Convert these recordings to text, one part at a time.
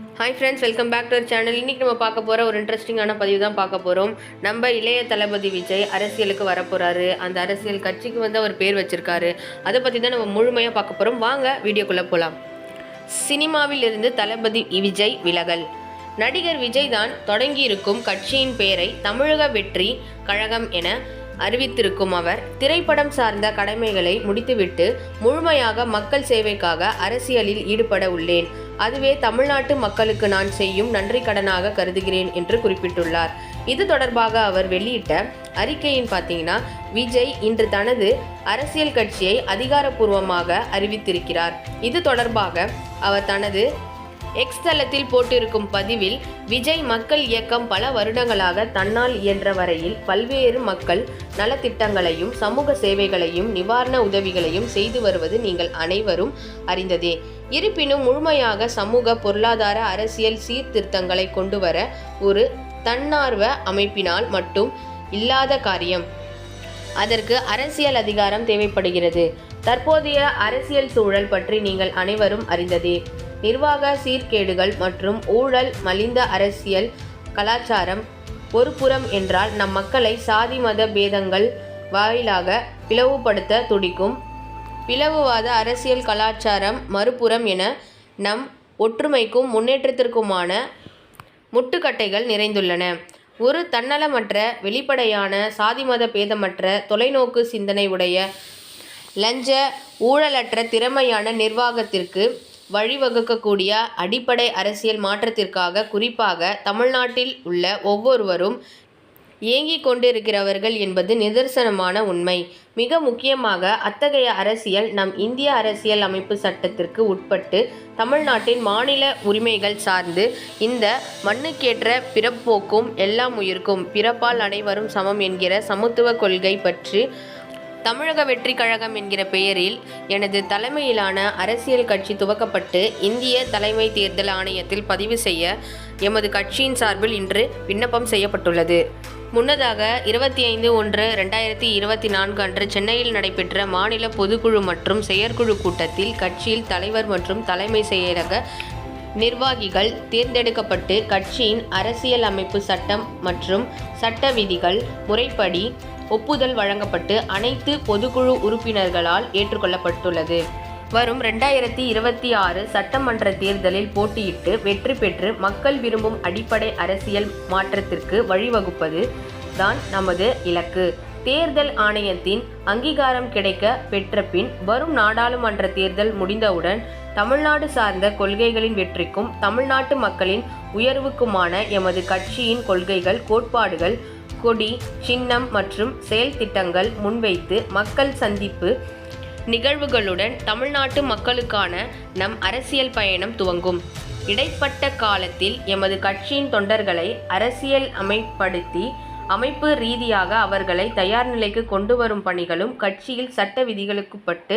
Hi friends welcome back to channel இன்றைக்கி நம்ம பார்க்க போகிற ஒரு இன்ட்ரெஸ்டிங்கான பதிவு தான் பார்க்க போகிறோம் நம்ம இளைய தளபதி விஜய் அரசியலுக்கு வரப்போகிறாரு அந்த அரசியல் கட்சிக்கு வந்து அவர் பேர் வச்சுருக்காரு. அதை பற்றி தான் நம்ம முழுமையாக பார்க்க போகிறோம் வாங்க வீடியோக்குள்ளே போகலாம் சினிமாவில் இருந்து தளபதி விஜய் விலகல். நடிகர் விஜய் தான் தொடங்கியிருக்கும் கட்சியின் பெயரை தமிழக வெற்றி கழகம் என அறிவித்திருக்கும் அவர் திரைப்படம் சார்ந்த கடமைகளை முடித்துவிட்டு முழுமையாக மக்கள் சேவைக்காக அரசியலில் ஈடுபட உள்ளேன். அதுவே தமிழ்நாட்டு மக்களுக்கு நான் செய்யும் நன்றி கடனாக கருதுகிறேன் என்று குறிப்பிட்டுள்ளார். இது தொடர்பாக அவர் வெளியிட்ட அறிக்கையின் பார்த்தீங்கன்னா விஜய் இன்று தனது அரசியல் கட்சியை அதிகாரப்பூர்வமாக அறிவித்திருக்கிறார். இது தொடர்பாக அவர் தனது எக்ஸ் தளத்தில் போட்டிருக்கும் பதிவில் விஜய் மக்கள் இயக்கம் பல வருடங்களாக தன்னால் இயன்ற வரையில் பல்வேறு மக்கள் நலத்திட்டங்களையும் சமூக சேவைகளையும் நிவாரண உதவிகளையும் செய்து வருவது நீங்கள் அனைவரும் அறிந்ததே. இருப்பினும் முழுமையாக சமூக பொருளாதார அரசியல் சீர்திருத்தங்களை கொண்டுவர ஒரு தன்னார்வ அமைப்பினால் மட்டும் இல்லாத காரியம். அதற்கு அரசியல் அதிகாரம் தேவைப்படுகிறது. தற்போதைய அரசியல் சூழல் பற்றி நீங்கள் அனைவரும் அறிந்ததே. நிர்வாக சீர்கேடுகள் மற்றும் ஊழல் மலிந்த அரசியல் கலாச்சாரம் ஒரு புறம் என்றால் நம் மக்களை சாதி மத பேதங்கள் வாயிலாக பிளவுபடுத்த துடிக்கும். பிளவுவாத அரசியல் கலாச்சாரம் மறுபுறம் என நம் ஒற்றுமைக்கும் முன்னேற்றத்திற்குமான முட்டுக்கட்டைகள் நிறைந்துள்ளன. ஒரு தன்னலமற்ற வெளிப்படையான சாதி மத பேதமற்ற தொலைநோக்கு சிந்தனை உடைய லஞ்ச ஊழலற்ற திறமையான நிர்வாகத்திற்கு வழிவகுக்கக்கூடிய அடிப்படை அரசியல் மாற்றத்திற்காக குறிப்பாக தமிழ்நாட்டில் உள்ள ஒவ்வொருவரும் இயங்கிக் கொண்டிருக்கிறவர்கள் என்பது நிதர்சனமான உண்மை. மிக முக்கியமாக அத்தகைய அரசியல் நம் இந்திய அரசியல் அமைப்பு சட்டத்திற்கு உட்பட்டு தமிழ்நாட்டின் மாநில உரிமைகள் சார்ந்து இந்த மண்ணுக்கேற்ற பிறப்போக்கும் எல்லாம் உயிர்க்கும். பிறப்பால் அனைவரும் சமம் என்கிற சமத்துவ கொள்கை பற்றி தமிழக வெற்றி கழகம் என்கிற பெயரில் எனது தலைமையிலான அரசியல் கட்சி துவக்கப்பட்டு இந்திய தலைமை தேர்தல் ஆணையத்தில் பதிவு செய்ய எமது கட்சியின் சார்பில் இன்று விண்ணப்பம் செய்யப்பட்டுள்ளது. முன்னதாக இருபத்தி ஐந்து ஒன்று ரெண்டாயிரத்தி இருபத்தி நான்கு அன்று சென்னையில் நடைபெற்ற மாநில பொதுக்குழு மற்றும் செயற்குழு கூட்டத்தில் கட்சியில் தலைவர் மற்றும் தலைமை செயலக நிர்வாகிகள் தேர்ந்தெடுக்கப்பட்டு கட்சியின் அரசியல் அமைப்பு சட்டம் மற்றும் சட்ட விதிகள் முறைப்படி ஒப்புதல் வழங்கப்பட்டு அனைத்து பொதுக்குழு உறுப்பினர்களால் ஏற்றுக்கொள்ளப்பட்டுள்ளது. வரும் ரெண்டாயிரத்தி இருபத்தி ஆறு சட்டமன்ற தேர்தலில் போட்டியிட்டு வெற்றி பெற்று மக்கள் விரும்பும் அடிப்படை அரசியல் மாற்றத்திற்கு வழிவகுப்பது தான் நமது இலக்கு. தேர்தல் ஆணையத்தின் அங்கீகாரம் கிடைக்க பெற்ற பின் வரும் நாடாளுமன்ற தேர்தல் முடிந்தவுடன் தமிழ்நாடு சார்ந்த கொள்கைகளின் வெற்றிக்கும் தமிழ்நாட்டு மக்களின் உயர்வுக்குமான எமது கட்சியின் கொள்கைகள் கோட்பாடுகள் கொடி சின்னம் மற்றும் செயல் திட்டங்கள் முன்வைத்து மக்கள் சந்திப்பு நிகழ்வுகளுடன் தமிழ்நாட்டு மக்களுக்கான நம் அரசியல் பயணம் துவங்கும். இடைப்பட்ட காலத்தில் எமது கட்சியின் தொண்டர்களை அரசியல் அமைப்படுத்தி அமைப்பு ரீதியாக அவர்களை தயார் நிலைக்கு கொண்டு வரும் பணிகளும் கட்சியில் சட்ட விதிகளுக்குப்பட்டு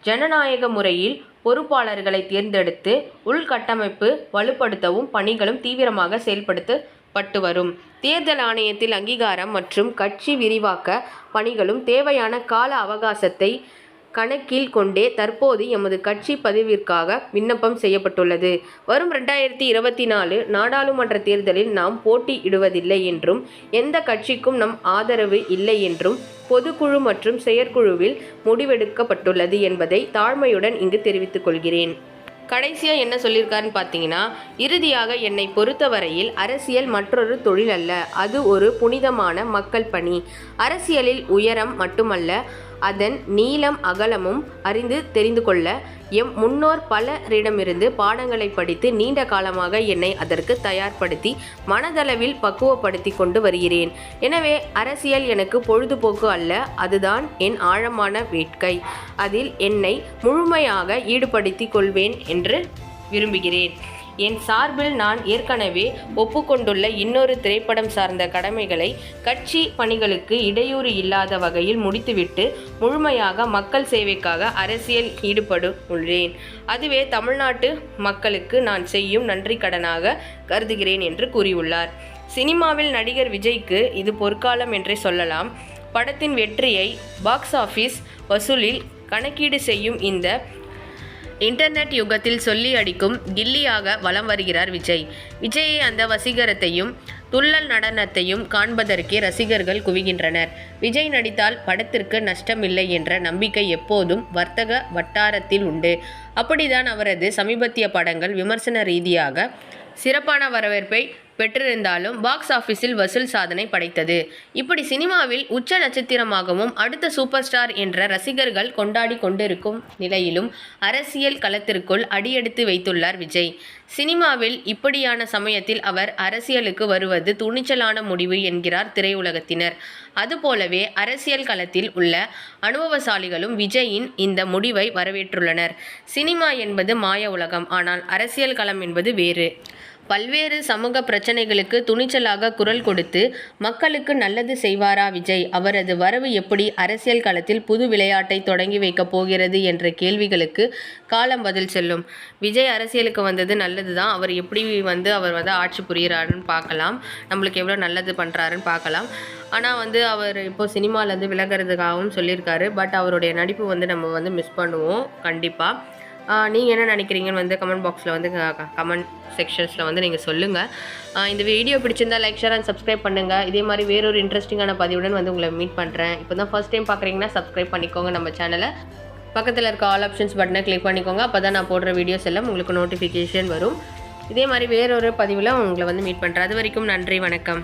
ஜனநாயக முறையில் பொறுப்பாளர்களை தேர்ந்தெடுத்து உள்கட்டமைப்பு வலுப்படுத்தவும் பணிகளும் தீவிரமாக செயல்படுத்த பட்டு வரும். தேர்தல் ஆணையத்தில் அங்கீகாரம் மற்றும் கட்சி விரிவாக்க பணிகளும் தேவையான கால அவகாசத்தை கணக்கில் கொண்டே தற்போது எமது கட்சி பதிவிற்காக விண்ணப்பம் செய்யப்பட்டுள்ளது. வரும் ரெண்டாயிரத்தி இருபத்தி நாலு நாடாளுமன்ற தேர்தலில் நாம் போட்டியிடுவதில்லை என்றும் எந்த கட்சிக்கும் நம் ஆதரவு இல்லை என்றும் பொதுக்குழு மற்றும் செயற்குழுவில் முடிவெடுக்கப்பட்டுள்ளது என்பதை தாழ்மையுடன் இங்கு தெரிவித்துக் கொள்கிறேன். கடைசியாக என்ன சொல்லியிருக்காருன்னு பார்த்தீங்கன்னா இறுதியாக என்னை பொறுத்தவரையில் அரசியல் மற்றொரு தொழில் அல்ல. அது ஒரு புனிதமான மக்கள் பணி. அரசியலில் உயரம் மட்டுமல்ல அதன் நீளம் அகலமும் அறிந்து தெரிந்து கொள்ள எம் முன்னோர் பலரிடமிருந்து பாடங்களை படித்து நீண்ட காலமாக என்னை அதற்கு தயார்படுத்தி மனதளவில் பக்குவப்படுத்தி கொண்டு வருகிறேன். எனவே அரசியல் எனக்கு பொழுதுபோக்கு அல்ல அதுதான் என் ஆழமான வேட்கை. அதில் என்னை முழுமையாக ஈடுபடுத்திக் கொள்வேன் என்று விரும்புகிறேன். என் சார்பில் நான் ஏற்கனவே ஒப்புக்கொண்டுள்ள இன்னொரு திரைப்படம் சார்ந்த கடமைகளை கட்சி பணிகளுக்கு இடையூறு இல்லாத வகையில் முடித்துவிட்டு முழுமையாக மக்கள் சேவைக்காக அரசியல் ஈடுபடும் உள்ளேன். அதுவே தமிழ்நாட்டு மக்களுக்கு நான் செய்யும் நன்றி கடனாக கருதுகிறேன் என்று கூறியுள்ளார். சினிமாவில் நடிகர் விஜய்க்கு இது பொற்காலம் என்றே சொல்லலாம். படத்தின் வெற்றியை பாக்ஸ் ஆஃபீஸ் வசூலில் கணக்கீடு செய்யும் இந்த இன்டர்நெட் யுகத்தில் சொல்லி அடிக்கும் கில்லியாக வலம் வருகிறார் விஜய். விஜயை அந்த வசீகரத்தையும் துள்ளல் நடனத்தையும் காண்பதற்கே ரசிகர்கள் குவிகின்றனர். விஜய் நடித்தால் படத்திற்கு நஷ்டமில்லை என்ற நம்பிக்கை எப்போதும் வர்த்தக வட்டாரத்தில் உண்டு. அப்படிதான் அவரது சமீபத்திய படங்கள் விமர்சன ரீதியாக சிறப்பான வரவேற்பை பெற்றிருந்தாலும் பாக்ஸ் ஆஃபீஸில் வசூல் சாதனை படைத்தது. இப்படி சினிமாவில் உச்ச நட்சத்திரமாகவும் அடுத்த சூப்பர் ஸ்டார் என்ற ரசிகர்கள் கொண்டாடி கொண்டிருக்கும் நிலையிலும் அரசியல் களத்திற்குள் அடியெடுத்து வைத்துள்ளார் விஜய். சினிமாவில் இப்படியான சமயத்தில் அவர் அரசியலுக்கு வருவது துணிச்சலான முடிவு என்கிறார் திரையுலகத்தினர். அதுபோலவே அரசியல் களத்தில் உள்ள அனுபவசாலிகளும் விஜயின் இந்த முடிவை வரவேற்றுள்ளனர். சினிமா என்பது மாய உலகம் ஆனால் அரசியல் களம் என்பது வேறு. பல்வேறு சமூக பிரச்சனைகளுக்கு துணிச்சலாக குரல் கொடுத்து மக்களுக்கு நல்லது செய்வாரா விஜய்? அவரது வரவு எப்படி அரசியல் களத்தில் புது விளையாட்டை தொடங்கி வைக்கப் போகிறது என்ற கேள்விகளுக்கு காலம் பதில் செல்லும். விஜய் அரசியலுக்கு வந்தது நல்லது தான் அவர் எப்படி வந்து அவர் வந்து ஆட்சி புரிகிறாருன்னு பார்க்கலாம். நம்மளுக்கு எவ்வளோ நல்லது பண்ணுறாருன்னு பார்க்கலாம். ஆனால் வந்து அவர் இப்போ சினிமாவிலேருந்து விலகிறதுக்காகவும் சொல்லியிருக்காரு. பட் அவருடைய நடிப்பு வந்து நம்ம வந்து மிஸ் பண்ணுவோம். கண்டிப்பாக நீங்கள் என்ன நினைக்கிறீங்கன்னு வந்து கமெண்ட் பாக்ஸில் வந்து கமெண்ட் செக்ஷன்ஸில் வந்து நீங்கள் சொல்லுங்கள் இந்த வீடியோ பிடிச்சிருந்தா லைக் ஷேர் அண்ட் சப்ஸ்கிரைப் பண்ணுங்கள் இதே மாதிரி வேறொரு இன்ட்ரெஸ்டிங்கான பதிவுடன் வந்து உங்களை மீட் பண்ணுறேன் இப்போ தான் ஃபர்ஸ்ட் டைம் பார்க்குறீங்கன்னா சப்ஸ்கிரைப் பண்ணிக்கோங்க நம்ம சேனலை பக்கத்தில் இருக்க ஆல் ஆப்ஷன்ஸ் பட்டனை கிளிக் பண்ணிக்கோங்க. அப்போ தான் நான் போடுற வீடியோஸ் எல்லாம் உங்களுக்கு நோட்டிஃபிகேஷன் வரும். இதே மாதிரி வேறொரு பதிவில் உங்களை வந்து மீட் பண்ணுறேன் அது வரைக்கும் நன்றி வணக்கம்.